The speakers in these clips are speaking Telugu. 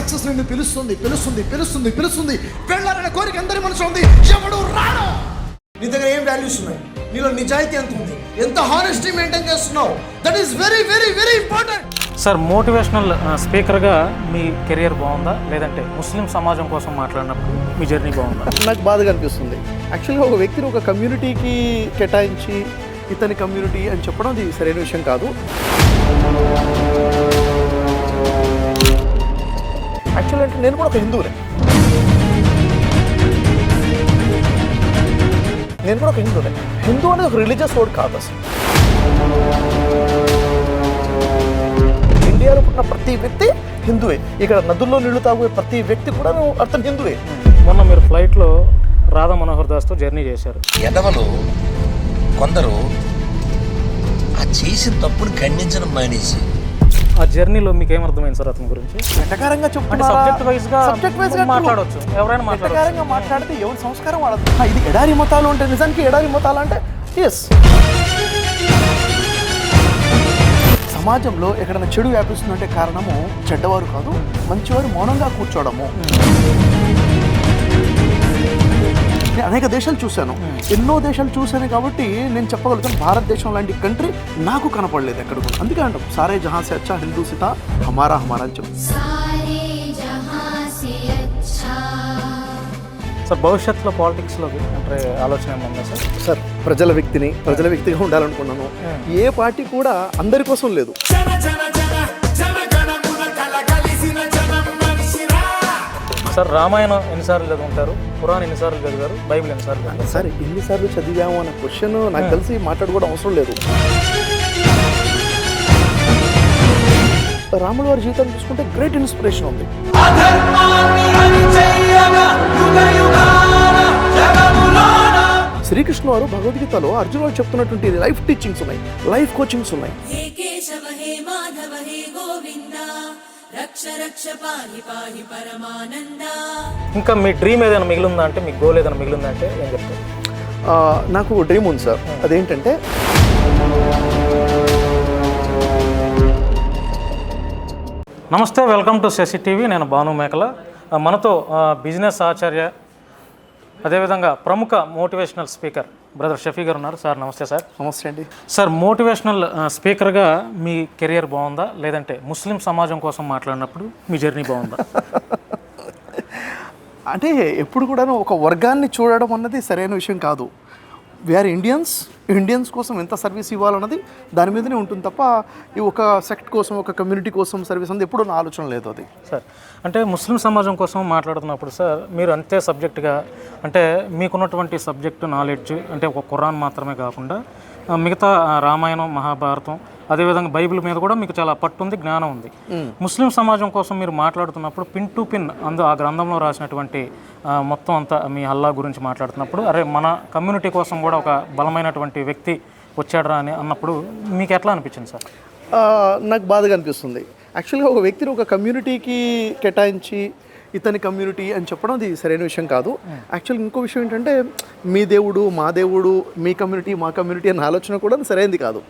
సక్సెస్ నిన్ను పిలుస్తుంది పిలుస్తుంది పిలుస్తుంది పిలుస్తుంది. వెళ్ళాలనే కోరిక అందరి మనసులో ఉంది. ఎవడు రాడు. నీ దగ్గర ఏం వాల్యూస్ ఉన్నాయి? నీలో నిజాయితీ ఎంత ఉంది? ఎంత హానెస్టీ మెయింటైన్ చేస్తున్నావు? That is very very very important sir motivational స్పీకర్గా మీ కెరియర్ బాగుందా? లేదంటే ముస్లిం సమాజం కోసం మాట్లాడినప్పుడు మీ జర్నీ బాగుందా? నాకు బాధగా అనిపిస్తుంది. యాక్చువల్గా ఒక వ్యక్తిని ఒక కమ్యూనిటీకి కేటాయించి ఇతని కమ్యూనిటీ అని చెప్పడం అది సరైన విషయం కాదు. యాక్చువల్ అంటే నేను కూడా ఒక హిందువునే. నేను కూడా ఒక హిందువునే. హిందూ అనేది ఒక రిలీజియస్ వర్డ్ కాదు అసలు. ఇండియాలో పుట్టిన ప్రతి వ్యక్తి హిందువే. ఇక్కడ నదుల్లో నీళ్ళు తాగే ప్రతి వ్యక్తి కూడా అతను హిందువే. మొన్న మీరు ఫ్లైట్లో రాధా మనోహర్ దాస్తో జర్నీ చేశారు. ఎదవలు కొందరు ఆ చేసిన తప్పును ఖండించడం మానేసి ఆ జర్నీలో మీకు ఏమర్థమైంది సార్ అతని గురించి? వెటకారంగా అంటే? సబ్జెక్ట్ వైజ్గా Subject wise గా మాట్లాడొచ్చు. ఎవరైనా మాట్లాడొచ్చు. వెటకారంగా మాట్లాడితే ఎవరి సంస్కారం వాడదు ఇది ఎడారి మతాలు అంటే నిజానికి ఎడారి మతాలు అంటే ఎస్ సమాజంలో ఎక్కడైనా చెడు వ్యాపిస్తుందంటే కారణము చెడ్డవారు కాదు మంచివారు మౌనంగా కూర్చోవడము నేను అనేక దేశాలు చూశాను. ఎన్నో దేశాలు చూశాను కాబట్టి నేను చెప్పగలుగుతాను భారతదేశం లాంటి కంట్రీ నాకు కనపడలేదు ఎక్కడ కూడా. అందుకే అంటాం సారే జహాన్ సే అచ్చా హిందూ సీత హమారా హమారా అని చెప్పి. సార్ భవిష్యత్తులో పాలిటిక్స్లో అంటే ఆలోచన ఏమన్నా సార్? సార్ ప్రజల వ్యక్తిని ప్రజల వ్యక్తిగా ఉండాలనుకున్నాను. ఏ పార్టీ కూడా అందరి కోసం లేదు. సార్ రామాయణం ఎన్నిసార్లు చదువుంటారు? పురాణం ఎన్నిసార్లు చదివారు? బైబిల్ ఎన్నిసార్లు చదివారు? సార్ ఎన్నిసార్లు చదివాము అనే క్వశ్చన్ నాకు తెలిసి మాట్లాడుకోవడం అవసరం లేదు. రాముల వారి జీవితం చూసుకుంటే గ్రేట్ ఇన్స్పిరేషన్ ఉంది. శ్రీకృష్ణ వారు భగవద్గీతలో అర్జున్ వారు చెప్తున్నటువంటి లైఫ్ టీచింగ్స్ ఉన్నాయి లైఫ్ కోచింగ్స్ ఉన్నాయి. ఇంకా మీ డ్రీమ్ ఏదైనా మిగిలిందా అంటే మీ గోల్ ఏదైనా మిగిలిందా అంటే ఏం చెప్తారు నాకు డ్రీమ్ ఉంది సార్. అదేంటంటే నమస్తే వెల్కమ్ టు శశి టీవీ. నేను భాను మేకల. మనతో బిజినెస్ ఆచార్య అదేవిధంగా ప్రముఖ మోటివేషనల్ స్పీకర్ బ్రదర్ షఫీ గారు ఉన్నారు. సార్ నమస్తే సార్. నమస్తే అండి. సార్ మోటివేషనల్ స్పీకర్గా మీ కెరియర్ బాగుందా? లేదంటే ముస్లిం సమాజం కోసం మాట్లాడినప్పుడు మీ జర్నీ బాగుందా? అంటే ఎప్పుడు కూడాను ఒక వర్గాన్ని చూడడం అన్నది సరైన విషయం కాదు. వీఆర్ ఇండియన్స్ ఇండియన్స్ కోసం ఎంత సర్వీస్ ఇవ్వాలన్నది దాని మీదనే ఉంటుంది తప్ప ఈ ఒక సెక్ట్ కోసం ఒక కమ్యూనిటీ కోసం సర్వీస్ అనేది ఎప్పుడూ నా ఆలోచన లేదు అది. సార్ అంటే ముస్లిం సమాజం కోసం మాట్లాడుతున్నప్పుడు సార్ మీరు అంతే సబ్జెక్టుగా అంటే మీకున్నటువంటి సబ్జెక్టు నాలెడ్జ్ అంటే ఒక కురాన్ మాత్రమే కాకుండా మిగతా రామాయణం మహాభారతం అదేవిధంగా బైబిల్ మీద కూడా మీకు చాలా పట్టు ఉంది జ్ఞానం ఉంది. ముస్లిం సమాజం కోసం మీరు మాట్లాడుతున్నప్పుడు పిన్ టు పిన్ అందు ఆ గ్రంథంలో రాసినటువంటి మొత్తం అంతా మీ అల్లా గురించి మాట్లాడుతున్నప్పుడు అరే మన కమ్యూనిటీ కోసం కూడా ఒక బలమైనటువంటి వ్యక్తి వచ్చాడరా అని అన్నప్పుడు మీకు ఎట్లా అనిపించింది సార్? నాకు బాధగా అనిపిస్తుంది. యాక్చువల్గా ఒక వ్యక్తిని ఒక కమ్యూనిటీకి కేటాయించి ఇతని కమ్యూనిటీ అని చెప్పడం అది సరైన విషయం కాదు. యాక్చువల్ ఇంకో విషయం ఏంటంటే మీ దేవుడు మా దేవుడు మీ కమ్యూనిటీ మా కమ్యూనిటీ అనే ఆలోచన కూడా సరైనది కాదు.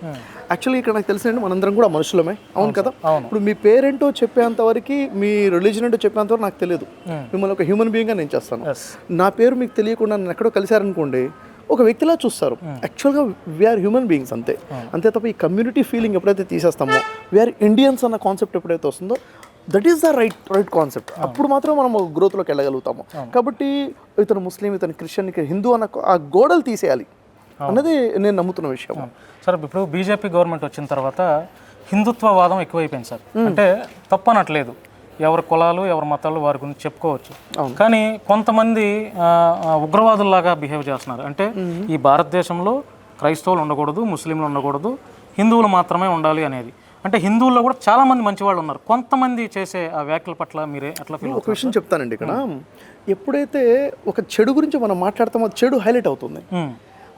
యాక్చువల్లీ ఇక్కడ నాకు తెలిసిందంటే మనందరం కూడా మనుషులమే. అవును కదా? ఇప్పుడు మీ పేరేంటో చెప్పేంత వరకు మీ రిలీజన్ ఏంటో చెప్పేంత వరకు నాకు తెలియదు. మిమ్మల్ని ఒక హ్యూమన్ బీయింగ్గా నేను చేస్తాను. నా పేరు మీకు తెలియకుండా నన్ను ఎక్కడో కలిశారనుకోండి ఒక వ్యక్తిలా చూస్తారు. యాక్చువల్గా వీఆర్ హ్యూమన్ బీయింగ్స్ అంతే. అంతే తప్ప ఈ కమ్యూనిటీ ఫీలింగ్ ఎప్పుడైతే తీసేస్తామో వీఆర్ ఇండియన్స్ అన్న కాన్సెప్ట్ ఎప్పుడైతే వస్తుందో that is the right right concept అప్పుడు మాత్రం మనం గ్రోత్లోకి వెళ్ళగలుగుతాము. కాబట్టి ఇతను ముస్లిం ఇతను క్రిస్టియన్ హిందూ అన్న ఆ గోడలు తీసేయాలి అన్నది నేను నమ్ముతున్న విషయం. సార్ ఇప్పుడు బీజేపీ గవర్నమెంట్ వచ్చిన తర్వాత హిందుత్వవాదం ఎక్కువైపోయింది సార్. అంటే తప్పు అనట్లేదు ఎవరి కులాలు ఎవరి మతాలు వారి గురించి చెప్పుకోవచ్చు. కానీ కొంతమంది ఉగ్రవాదుల్లాగా బిహేవ్ చేస్తున్నారు. అంటే ఈ భారతదేశంలో క్రైస్తవులు ఉండకూడదు ముస్లింలు ఉండకూడదు హిందువులు మాత్రమే ఉండాలి అనేది. అంటే హిందువుల్లో కూడా చాలా మంది మంచి వాళ్ళు ఉన్నారు. కొంతమంది చేసే ఆ వ్యాఖ్యల పట్ల మీరే ఎట్లా ఫీల్ ఒక విషయం చెప్తానండి ఇక్కడ. ఎప్పుడైతే ఒక చెడు గురించి మనం మాట్లాడతామో చెడు హైలైట్ అవుతుంది.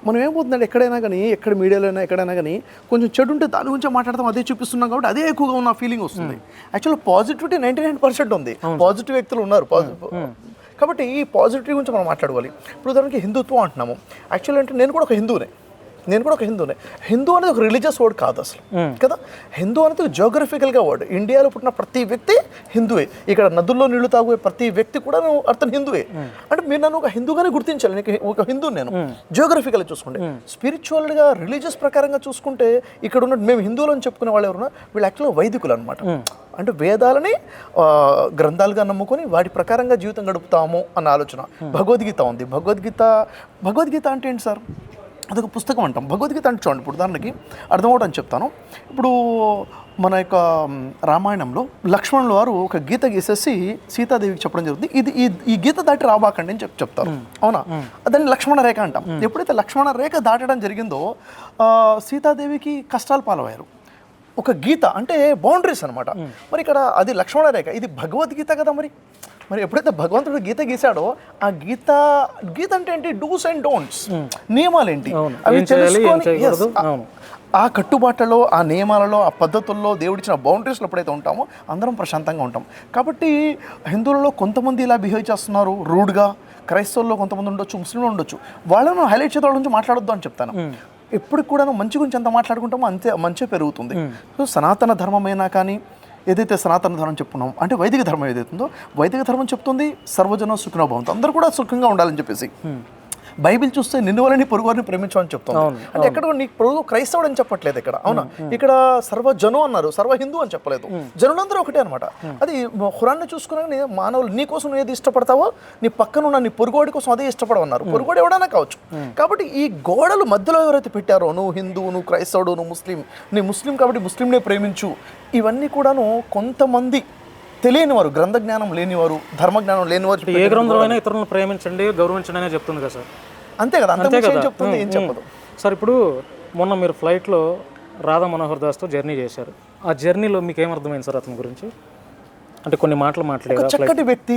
మనం ఏమవుతుందంటే ఎక్కడైనా కానీ ఎక్కడ మీడియాలో అయినా ఎక్కడైనా కానీ కొంచెం చెడు ఉంటే దాని గురించి మాట్లాడతాం అదే చూపిస్తున్నాం కాబట్టి అదే ఎక్కువగా ఉన్న ఫీలింగ్ వస్తుంది. Actual positivity ninety nine percent ఉంది. పాజిటివ్ వ్యక్తులు ఉన్నారు. పాజిటివ్ కాబట్టి ఈ పాజిటివ్ గురించి మనం మాట్లాడుకోవాలి ఇప్పుడు ఉదాహరణకి హిందుత్వం అంటున్నాము. యాక్చువల్ అంటే నేను కూడా ఒక హిందువునే. నేను కూడా ఒక హిందూనే. హిందూ అనేది ఒక రిలీజియస్ వర్డ్ కాదు అసలు. కదా? హిందూ అనేది జోగ్రఫికల్గా వర్డ్ ఇండియాలో పుట్టిన ప్రతి వ్యక్తి హిందువే ఇక్కడ నదుల్లో నీళ్ళు తాగే ప్రతి వ్యక్తి కూడా నువ్వు అతను హిందువే అంటే మీరు నన్ను ఒక హిందూగానే గుర్తించాలి. నీకు ఒక హిందూ నేను. జోగ్రఫికల్ చూసుకుంటే స్పిరిచువల్గా రిలీజియస్ ప్రకారంగా చూసుకుంటే ఇక్కడ ఉన్న మేము హిందువులు అని చెప్పుకునే వాళ్ళు ఎవరున్నా వీళ్ళు యాక్చువల్గా వైదికులు అనమాట అంటే వేదాలని గ్రంథాలుగా నమ్ముకొని వాటి ప్రకారంగా జీవితం గడుపుతాము అన్న ఆలోచన. భగవద్గీత ఉంది. భగవద్గీత భగవద్గీత అంటే ఏంటి సార్? అదొక పుస్తకం అంటాం. భగవద్గీత అంటే చూడండి ఇప్పుడు ఉదాహరణకి అర్థమవటం చెప్తాను. ఇప్పుడు మన యొక్క రామాయణంలో లక్ష్మణుల వారు ఒక గీత గీసేసి సీతాదేవికి చెప్పడం జరుగుతుంది. ఇది ఈ ఈ గీత దాటి రాబాకండి అని చెప్పి చెప్తారు. అవునా? దాన్ని లక్ష్మణ రేఖ అంటాం. ఎప్పుడైతే లక్ష్మణ రేఖ దాటడం జరిగిందో సీతాదేవికి కష్టాలు పాలయ్యారు. ఒక గీత అంటే బౌండరీస్ అనమాట మరి ఇక్కడ అది లక్ష్మణ రేఖ. ఇది భగవద్గీత కదా మరి? మరి ఎప్పుడైతే భగవంతుడు గీత గీశాడో ఆ గీత గీత అంటే ఏంటి డూస్ అండ్ డోంట్స్ నియమాలు ఏంటి. అవి తెలుసుకొని ఆ- కట్టుబాట్లలో ఆ నియమాలలో ఆ పద్ధతుల్లో దేవుడిచ్చిన బౌండరీస్లో ఎప్పుడైతే ఉంటామో అందరం ప్రశాంతంగా ఉంటాం. కాబట్టి హిందువులలో కొంతమంది ఇలా బిహేవ్ చేస్తున్నారు రూడ్గా క్రైస్తవుల్లో కొంతమంది ఉండొచ్చు ముస్లింలు ఉండొచ్చు. వాళ్ళను హైలైట్ చేసే వాళ్ళ నుంచి మాట్లాడొద్దు అని చెప్తాను. ఎప్పుడు కూడా మంచి గురించి ఎంత మాట్లాడుకుంటామో అంతే మంచి పెరుగుతుంది. సో సనాతన ధర్మమైనా కానీ ఏదైతే సనాతన ధర్మం చెప్పుకున్నాం అంటే వైదిక ధర్మం ఏదైతుందో వైదిక ధర్మం చెప్తుంది సర్వజనం సుఖినో భవంతు. అందరూ కూడా సుఖంగా ఉండాలని చెప్పేసి. బైబిల్ చూస్తే నిన్ను వలని పొరుగు వారిని ప్రేమించమని చెప్తుంది. అంటే ఎక్కడ నీ పొరుగు క్రైస్తవుడు అని చెప్పట్లేదు ఇక్కడ. అవునా? ఇక్కడ సర్వజను అన్నారు సర్వ హిందూ అని చెప్పలేదు. జనులందరూ ఒకటే అనమాట అది ఖురాన్ని చూసుకుని మానవులు నీ కోసం ఏది ఇష్టపడతావో నీ పక్కన ఉన్న నీ పొరుగోడి కోసం అదే ఇష్టపడమన్నారు పొరుగోడు ఎవడైనా కావచ్చు. కాబట్టి ఈ గోడలు మధ్యలో ఎవరైతే పెట్టారో నువ్వు హిందూ నువ్వు క్రైస్తవుడు నువ్వు ముస్లిం నీ ముస్లిం కాబట్టి ముస్లింనే ప్రేమించు. ఇవన్నీ కూడాను కొంతమంది తెలియని వారు గ్రంథ జ్ఞానం లేనివారు ధర్మ జ్ఞానం లేనివారు ఏ గ్రంథంలో ఇతరులను ప్రేమించండి గౌరవించండి అనే చెప్తుంది కదా సార్. అంతే కదా అంత కదా. చెప్తుంది ఏం చెప్పదు. సార్ ఇప్పుడు మొన్న మీరు ఫ్లైట్లో రాధా మనోహర్ దాస్తో జర్నీ చేశారు. ఆ జర్నీలో మీకు ఏమర్థమైంది సార్ అతని గురించి? అంటే కొన్ని మాటలు మాట్లాడారు చక్కటి వ్యక్తి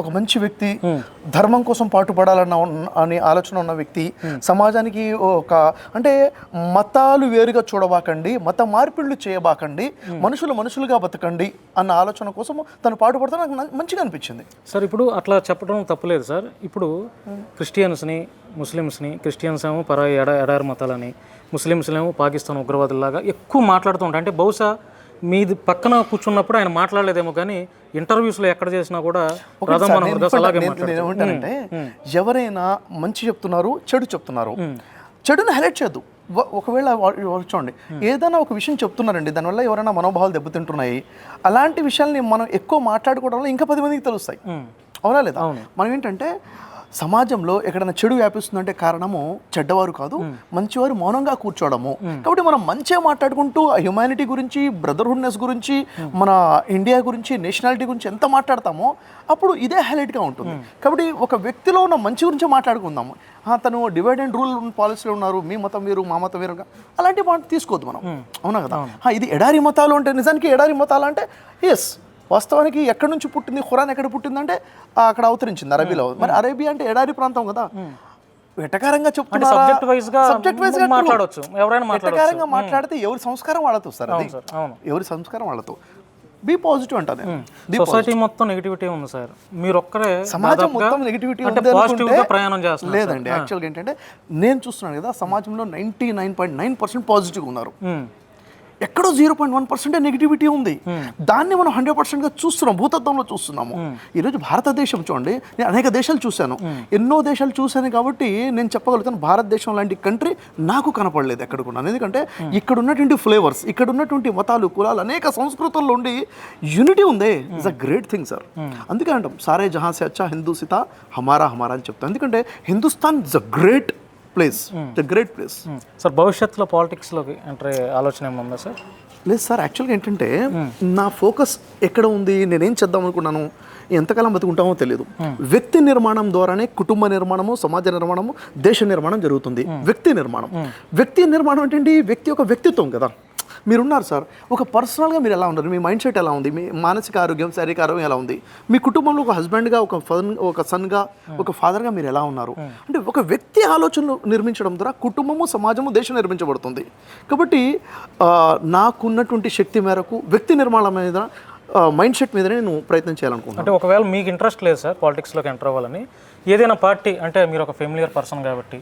ఒక మంచి వ్యక్తి ధర్మం కోసం పాటుపడాలన్న అనే ఆలోచన ఉన్న వ్యక్తి సమాజానికి ఒక అంటే మతాలు వేరుగా చూడబాకండి మత మార్పిళ్ళు చేయబాకండి మనుషులు మనుషులుగా బతకండి అన్న ఆలోచన కోసం తను పాటుపడతా నాకు మంచిగా అనిపించింది. సార్ ఇప్పుడు అట్లా చెప్పడం తప్పులేదు సార్. ఇప్పుడు క్రిస్టియన్స్ని ముస్లిమ్స్ని క్రిస్టియన్స్ ఏమో పరాయి ఎడ ఎడారి మతాలని ముస్లిమ్స్ ఏమో పాకిస్తాన్ ఉగ్రవాదుల్లాగా ఎక్కువ మాట్లాడుతూ ఉంటారు. అంటే బహుశా మీది పక్కన కూర్చున్నప్పుడు ఆయన మాట్లాడలేదేమో కానీ ఇంటర్వ్యూస్లో ఎక్కడ చేసినా కూడా ఎవరైనా మంచి చెప్తున్నారు చెడు చెప్తున్నారు. చెడుని హైలైట్ చేయొద్దు. ఒకవేళ చూడండి. ఏదైనా ఒక విషయం చెప్తున్నారండి దానివల్ల ఎవరైనా మనోభావాలు దెబ్బతింటున్నాయి. అలాంటి విషయాల్ని మనం ఎక్కువ మాట్లాడుకోవడం వల్ల ఇంకా పది మందికి తెలుస్తాయి. అవునా లేదా? మనం ఏంటంటే సమాజంలో ఎక్కడైనా చెడు వ్యాపిస్తుందంటే కారణము చెడ్డవారు కాదు మంచివారు మౌనంగా కూర్చోవడము. కాబట్టి మనం మంచిగా మాట్లాడుకుంటూ హ్యుమానిటీ గురించి బ్రదర్హుడ్నెస్ గురించి మన ఇండియా గురించి నేషనాలిటీ గురించి ఎంత మాట్లాడతామో అప్పుడు ఇదే హైలైట్గా ఉంటుంది. కాబట్టి ఒక వ్యక్తిలో ఉన్న మంచి గురించి మాట్లాడుకుందాము. తను డివైడ్ అండ్ రూల్ పాలసీలో ఉన్నారు మీ మతం వేరు మా మతం వేరు అలాంటి మాట తీసుకోవద్దు మనం. అవునా కదా? ఇది ఎడారి మతాలు అంటే నిజానికి ఎడారి మతాలు అంటే ఎస్ వాస్తవానికి ఎక్కడి నుంచి పుట్టింది? ఖురాన్ ఎక్కడ పుట్టిందంటే అక్కడ అవతరించింది అరబీలో. మరి అరేబియా అంటే ఎడారి ప్రాంతం కదా. వెటకారంగా చెప్తున్నారా గా గా true. మాట్లాడొచ్చు. ఎవరైనా. వెటకారంగా మాట్లాడితే ఎవరి సంస్కారం వాళ్ళతో సార్ అది. ఎవరి సంస్కారం వాళ్ళతో? బీ పాజిటివ్ అంటాను సొసైటీ మొత్తం నెగిటివిటీ ఉంది సార్. మీరు ఒక్కరే సమాజం మొత్తం నెగిటివిటీ అంటే పాజిటివ్గా ప్రయాణం చేస్తున్నారు లేదండి యాక్చువల్గా ఏంటంటే నేను చూస్తున్నాను కదా సమాజంలో ninety nine point nine percent positive ఉన్నారు. ఎక్కడో zero point one percent negativity ఉంది. దాన్ని మనం హండ్రెడ్ పర్సెంట్గా చూస్తున్నాం భూతత్వంలో చూస్తున్నాము. ఈరోజు భారతదేశం చూడండి నేను అనేక దేశాలు చూశాను. ఎన్నో దేశాలు చూశాను కాబట్టి నేను చెప్పగలుగుతాను భారతదేశం లాంటి కంట్రీ నాకు కనపడలేదు ఎక్కడ కూడా. ఎందుకంటే ఇక్కడ ఉన్నటువంటి ఫ్లేవర్స్ ఇక్కడ ఉన్నటువంటి మతాలు కులాలు అనేక సంస్కృతుల్లో ఉండి యూనిటీ ఉంది. It's a great thing sir అందుకే అంటాం సారే జహాన్ సే అచ్చా హిందూ సిత హమారా హమారా అని చెప్తాం. ఎందుకంటే Hindustan is a great place the great place. Sir భవిష్యత్తులో పాలిటిక్స్లోకి ఎంటర్ అయ్యే ఆలోచన ఏముందా సార్? లేదు సార్ యాక్చువల్గా ఏంటంటే నా ఫోకస్ ఎక్కడ ఉంది నేనేం చేద్దాం అనుకున్నాను ఎంతకాలం బతుకుంటామో తెలియదు వ్యక్తి నిర్మాణం ద్వారానే కుటుంబ నిర్మాణము సమాజ నిర్మాణము దేశ నిర్మాణం జరుగుతుంది. వ్యక్తి నిర్మాణం. వ్యక్తి నిర్మాణం ఏంటంటి వ్యక్తి యొక్క వ్యక్తిత్వం కదా. మీరున్నారు సార్. ఒక పర్సనల్గా మీరు ఎలా ఉన్నారు? మీ మైండ్ సెట్ ఎలా ఉంది? మీ మానసిక ఆరోగ్యం శారీరక ఆరోగ్యం ఎలా ఉంది? మీ కుటుంబంలో ఒక హస్బెండ్గా ఒక ఫన్ ఒక సన్గా ఒక ఫాదర్గా మీరు ఎలా ఉన్నారు? అంటే ఒక వ్యక్తి ఆలోచనలు నిర్మించడం ద్వారా కుటుంబము సమాజము దేశం నిర్మించబడుతుంది. కాబట్టి నాకున్నటువంటి శక్తి మేరకు వ్యక్తి నిర్మాణం మీద మైండ్ సెట్ మీదనే నేను ప్రయత్నం చేయాలనుకుంటున్నాను. అంటే ఒకవేళ మీకు ఇంట్రెస్ట్ లేదు సార్ పాలిటిక్స్లోకి ఎంటర్ అవ్వాలని ఏదైనా పార్టీ అంటే మీరు ఒక ఫెమిలియర్ పర్సన్ కాబట్టి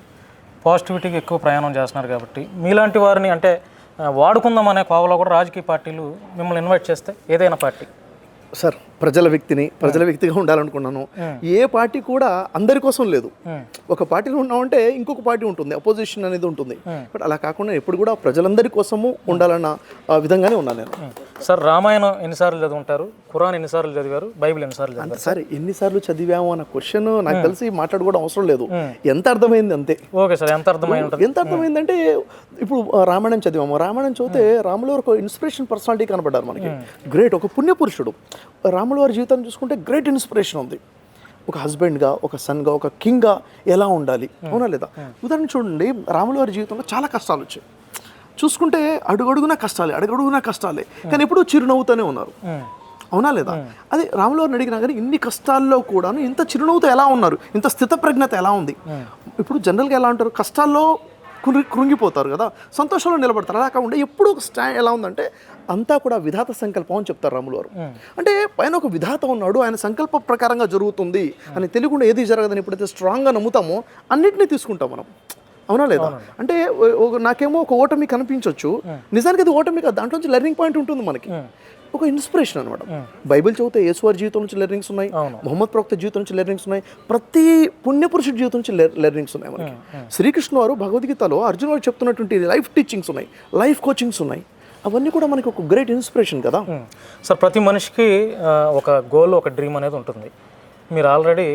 పాజిటివిటీకి ఎక్కువ ప్రయాణం చేస్తున్నారు కాబట్టి మీలాంటి వారిని అంటే వాడుకుందాం అనే కోవలో కూడా రాజకీయ పార్టీలు మిమ్మల్ని ఇన్వైట్ చేస్తే ఏదైనా పార్టీ. సార్ ప్రజల వ్యక్తిని ప్రజల వ్యక్తిగా ఉండాలనుకున్నాను. ఏ పార్టీ కూడా అందరి కోసం లేదు. ఒక పార్టీలో ఉన్నామంటే ఇంకొక పార్టీ ఉంటుంది అపోజిషన్ అనేది ఉంటుంది. బట్ అలా కాకుండా ఎప్పుడు కూడా ప్రజలందరి కోసము ఉండాలన్న విధంగానే ఉన్నాను నేను. సార్ రామాయణం ఎన్నిసార్లు చదువుంటారు? ఖురాన్ ఎన్నిసార్లు చదివారు? బైబిల్ ఎన్నిసార్లు అంత సార్ ఎన్నిసార్లు చదివాము అన్న క్వశ్చన్ నాకు తెలిసి మాట్లాడుకోవడం అవసరం లేదు. ఎంత అర్థమైంది అంతే. ఓకే సార్ ఎంత అర్థమై ఉంటుంది? ఎంత అర్థమైందంటే ఇప్పుడు రామాయణం చదివాము. రామాయణం చదివితే రాములు ఒక ఇన్స్పిరేషన్ పర్సనాలిటీ కనబడ్డారు మనకి. గ్రేట్ ఒక పుణ్యపురుషుడు. రాముల వారి జీవితాన్ని చూసుకుంటే గ్రేట్ ఇన్స్పిరేషన్ ఉంది. ఒక హస్బెండ్గా ఒక సన్గా ఒక కింగ్గా ఎలా ఉండాలి? అవునా లేదా? ఉదాహరణ చూడండి రాముల వారి జీవితంలో చాలా కష్టాలు వచ్చాయి. చూసుకుంటే అడుగడుగునా కష్టాలే అడుగడుగునా కష్టాలే. కానీ ఎప్పుడూ చిరునవ్వుతూనే ఉన్నారు. అవునా లేదా? అదే రాములు వారిని అడిగినా కానీ ఇన్ని కష్టాల్లో కూడాను ఇంత చిరునవ్వుతో ఎలా ఉన్నారు? ఇంత స్థితప్రజ్ఞత ఎలా ఉంది? ఇప్పుడు జనరల్గా ఎలా ఉంటారు? కష్టాల్లో కృంగి కృంగిపోతారు కదా. సంతోషంలో నిలబడతారు. అలా కాకుండా ఎప్పుడు ఒక స్టా ఎలా ఉందంటే అంతా కూడా విధాత సంకల్పం అని చెప్తారు రాములు వారు అంటే పైన ఒక విధాత ఉన్నాడు. ఆయన సంకల్ప ప్రకారంగా జరుగుతుంది అని తెలియకుండా ఏది జరగదని ఎప్పుడైతే స్ట్రాంగ్గా నమ్ముతామో అన్నిటినీ తీసుకుంటాం మనం. అవునా లేదా? అంటే నాకేమో ఒక ఓటమి కనిపించవచ్చు నిజానికి అది ఓటమి కాదు. దాంట్లో నుంచి లెర్నింగ్ పాయింట్ ఉంటుంది మనకి. ఒక ఇన్స్పిరేషన్ అనమాట బైబిల్ చదివితే యేసువారి జీవితం నుంచి లెర్నింగ్స్ ఉన్నాయి మొహమ్మద్ ప్రవక్త జీవితం నుంచి లెర్నింగ్స్ ఉన్నాయి ప్రతి పుణ్యపురుషుడి జీవితం నుంచి లెర్నింగ్స్ ఉన్నాయి మనకి. శ్రీకృష్ణ వారు భగవద్గీతలో అర్జున్ వారు చెప్తున్నటువంటి లైఫ్ టీచింగ్స్ ఉన్నాయి లైఫ్ కోచింగ్స్ ఉన్నాయి. అవన్నీ కూడా మనకి ఒక గ్రేట్ ఇన్స్పిరేషన్ కదా. సార్ ప్రతి మనిషికి ఒక గోల్ ఒక డ్రీమ్ అనేది ఉంటుంది. మీరు already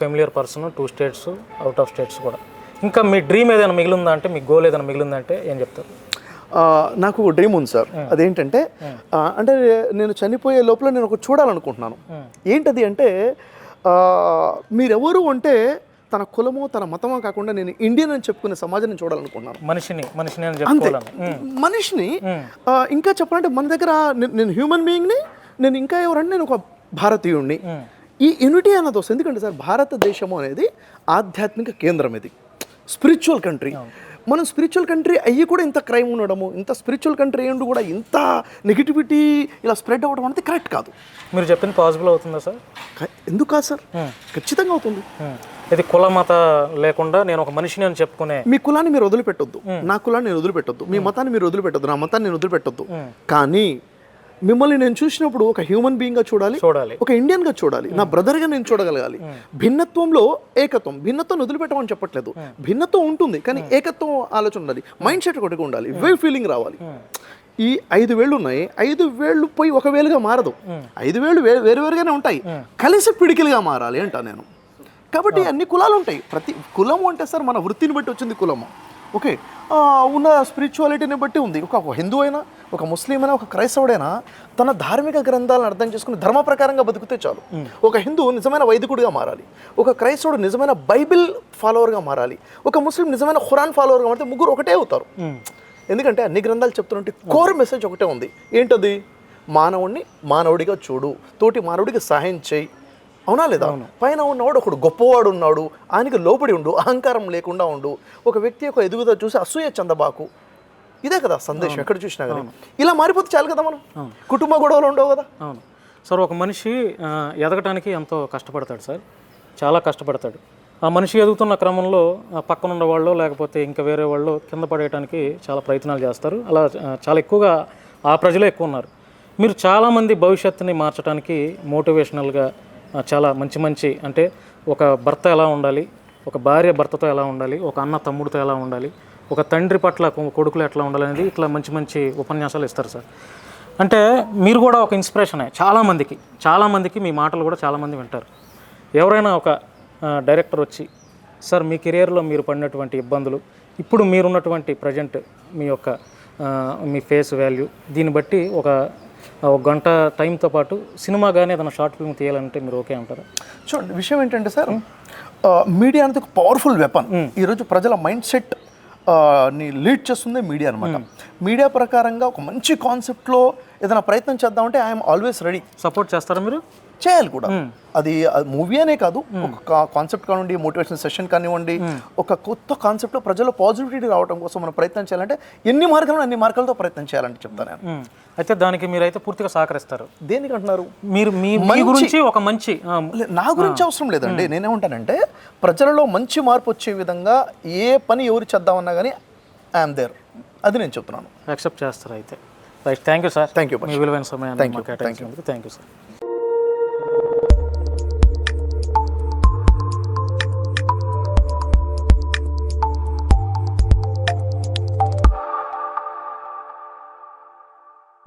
familiar person two states out of states కూడా. ఇంకా మీ డ్రీమ్ ఏదైనా మిగిలిందా అంటే మీ గోల్ ఏదైనా మిగిలిందా అంటే ఏం చెప్తారు? నాకు ఒక డ్రీమ్ ఉంది సార్. అదేంటంటే అంటే నేను చనిపోయే లోపల నేను ఒక చూడాలనుకుంటున్నాను. ఏంటది అంటే మీరెవరు అంటే తన కులమో తన మతమో కాకుండా నేను ఇండియన్ అని చెప్పుకునే సమాజాన్ని చూడాలనుకుంటున్నాను. మనిషిని మనిషిని అంతే. మనిషిని ఇంకా చెప్పాలంటే మన దగ్గర నేను- హ్యూమన్ బీయింగ్ని నేను ఇంకా ఎవరంటే నేను ఒక భారతీయుడిని ఈ యూనిటీ అన్నది వస్తుంది. ఎందుకంటే సార్ భారతదేశము అనేది ఆధ్యాత్మిక కేంద్రం ఇది. స్పిరిచువల్ కంట్రీ మనం స్పిరిచువల్ కంట్రీ అయ్యి కూడా ఇంత క్రైమ్ ఉండడము ఇంత స్పిరిచువల్ కంట్రీ అయ్యి కూడా ఇంత నెగిటివిటీ ఇలా స్ప్రెడ్ అవ్వడం అనేది కరెక్ట్ కాదు. మీరు చెప్పింది పాసిబుల్ అవుతుందా సార్? ఎందుకు కాదు సార్? ఖచ్చితంగా అవుతుంది. ఇది కుల మత లేకుండా నేను ఒక మనిషిని అని చెప్పుకునే మీ కులాన్ని మీరు వదిలిపెట్టొద్దు. నా కులాన్ని నేను వదిలిపెట్టొద్దు. మీ మతాన్ని మీరు వదిలిపెట్టొద్దు. నా మతాన్ని నేను వదిలిపెట్టొద్దు. కానీ మిమ్మల్ని నేను చూసినప్పుడు ఒక హ్యూమన్ బీయింగ్గా చూడాలి చూడాలి. ఒక ఇండియన్గా చూడాలి. నా బ్రదర్గా నేను చూడగలగాలి. భిన్నత్వంలో ఏకత్వం. భిన్నత్వం వదిలిపెట్టమని చెప్పట్లేదు. భిన్నత్వం ఉంటుంది కానీ ఏకత్వం ఆలోచన ఉండాలి. మైండ్ సెట్ ఒకటి ఉండాలి. వే ఫీలింగ్ రావాలి. ఈ ఐదు వేళ్ళు ఉన్నాయి. ఐదు వేళ్ళు పోయి ఒక వేలుగా మారదు. ఐదు వేళ్ళు వే- వేరు వేరుగానే ఉంటాయి. కలిసి పిడికిలుగా మారాలి అంటా నేను. కాబట్టి అన్ని కులాలు ఉంటాయి. ప్రతి కులము అంటే సార్ మన వృత్తిని బట్టి వచ్చింది కులము. ఓకే. ఉన్న స్పిరిచువాలిటీని బట్టి ఉంది. ఒక ఒక హిందూ అయినా ఒక ముస్లిం అయినా ఒక క్రైస్తవుడైనా తన ధార్మిక గ్రంథాలను అర్థం చేసుకుని ధర్మ ప్రకారంగా బతికితే చాలు. ఒక హిందూ నిజమైన వైదికుడిగా మారాలి. ఒక క్రైస్తవుడు నిజమైన బైబిల్ ఫాలోవర్గా మారాలి. ఒక ముస్లిం నిజమైన ఖురాన్ ఫాలోవర్గా మారితే ముగ్గురు ఒకటే అవుతారు. ఎందుకంటే అన్ని గ్రంథాలు చెప్తున్నట్టు కోర్ మెసేజ్ ఒకటే ఉంది. ఏంటది? మానవుడిని మానవుడిగా చూడు. తోటి మానవుడికి సహాయం చేయి. అవునా లేదా? పైన ఉన్నవాడు ఒకడు గొప్పవాడు ఉన్నాడు. ఆయనకి లోపడి ఉండు అహంకారం లేకుండా ఉండు. ఒక వ్యక్తి యొక్క ఎదుగుదల చూసి అసూయ చందబాకు. ఇదే కదా సందేశం ఎక్కడ చూసినా కానీ. ఇలా మారిపోతే చాలు కదా మనం? కుటుంబ గొడవలు ఉండవు కదా? అవును. సార్ ఒక మనిషి ఎదగటానికి ఎంతో కష్టపడతాడు సార్. చాలా కష్టపడతాడు. ఆ మనిషి ఎదుగుతున్న క్రమంలో ఆ పక్కన ఉన్న వాళ్ళు లేకపోతే ఇంకా వేరే వాళ్ళు కింద పడేయడానికి చాలా ప్రయత్నాలు చేస్తారు. అలా చాలా ఎక్కువగా ఆ ప్రజలే ఎక్కువ ఉన్నారు. మీరు చాలామంది భవిష్యత్తుని మార్చడానికి మోటివేషనల్గా చాలా మంచి మంచి అంటే ఒక భర్త ఎలా ఉండాలి ఒక భార్య భర్తతో ఎలా ఉండాలి ఒక అన్న తమ్ముడితో ఎలా ఉండాలి ఒక తండ్రి పట్ల కొడుకులు ఎట్లా ఉండాలి అనేది ఇట్లా మంచి మంచి ఉపన్యాసాలు ఇస్తారు సార్. అంటే మీరు కూడా ఒక ఇన్స్పిరేషనే చాలామందికి చాలామందికి మీ మాటలు కూడా చాలామంది వింటారు. ఎవరైనా ఒక డైరెక్టర్ వచ్చి సార్ మీ కెరియర్లో మీరు పడినటువంటి ఇబ్బందులు ఇప్పుడు మీరున్నటువంటి ప్రజెంట్ మీ యొక్క మీ ఫేస్ వాల్యూ దీన్ని బట్టి ఒక ఒక గంట టైంతో పాటు సినిమా కానీ ఏదైనా షార్ట్ ఫిల్మ్ తీయాలంటే మీరు ఓకే అంటారా? చూడండి విషయం ఏంటంటే సార్ మీడియా అనేది ఒక పవర్ఫుల్ వెపన్. ఈరోజు ప్రజల మైండ్ సెట్ ని లీడ్ చేస్తుంది మీడియా అనమాట మీడియా ప్రకారంగా ఒక మంచి కాన్సెప్ట్లో ఏదైనా ప్రయత్నం చేద్దామంటే ఐఎమ్ ఆల్వేస్ రెడీ సపోర్ట్ చేస్తారా మీరు? చేయాలి కూడా. అది మూవీ అనే కాదు ఒక కాన్సెప్ట్ కానివ్వండి మోటివేషన్ సెషన్ కానివ్వండి ఒక కొత్త కాన్సెప్ట్లో ప్రజల్లో పాజిటివిటీ రావడం కోసం మనం ప్రయత్నం చేయాలంటే ఎన్ని మార్గాలు అన్ని మార్గాలతో ప్రయత్నం చేయాలంటే చెప్తాను నేను. అయితే దానికి మీరైతే పూర్తిగా సహకరిస్తారు. దేనికి అంటున్నారు మీరు మీ గురించి ఒక మంచి నా గురించి అవసరం లేదండి. నేనేమంటానంటే ప్రజలలో మంచి మార్పు వచ్చే విధంగా ఏ పని ఎవరు చేద్దామన్నా కానీ ఐఎమ్ దేర్ అది నేను చెప్తున్నాను. యాక్సెప్ట్ చేస్తారు అయితే. Right thank you sir. Thank you, మీ విలువైన సమయాన్ని. మాకు కేటాయించినందుకు థ్యాంక్ యూ సార్.